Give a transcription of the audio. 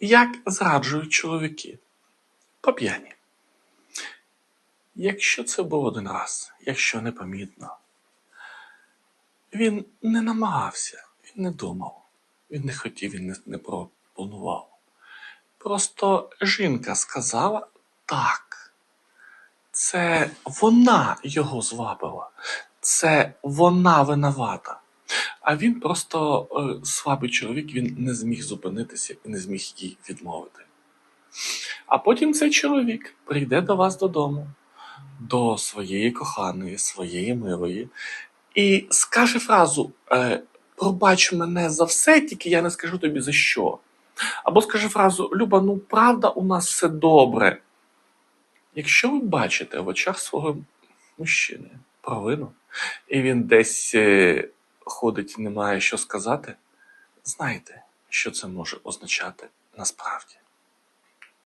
Як зраджують чоловіки по п'яні. Якщо це був один раз, якщо непомітно, він не намагався, він не думав, він не хотів, він не, не пропонував. Просто жінка сказала так. Це вона його звабила, це вона винувата. А він просто е, слабий чоловік, він не зміг зупинитися і не зміг їй відмовити. А потім цей чоловік прийде до вас додому, до своєї коханої, своєї милої, і скаже фразу: е, Пробач мене за все, тільки я не скажу тобі за що. Або скаже фразу: Люба, ну правда, у нас все добре. Якщо ви бачите в очах свого мужчини провину, і він десь е, ходить і не має що сказати, знайте, що це може означати насправді.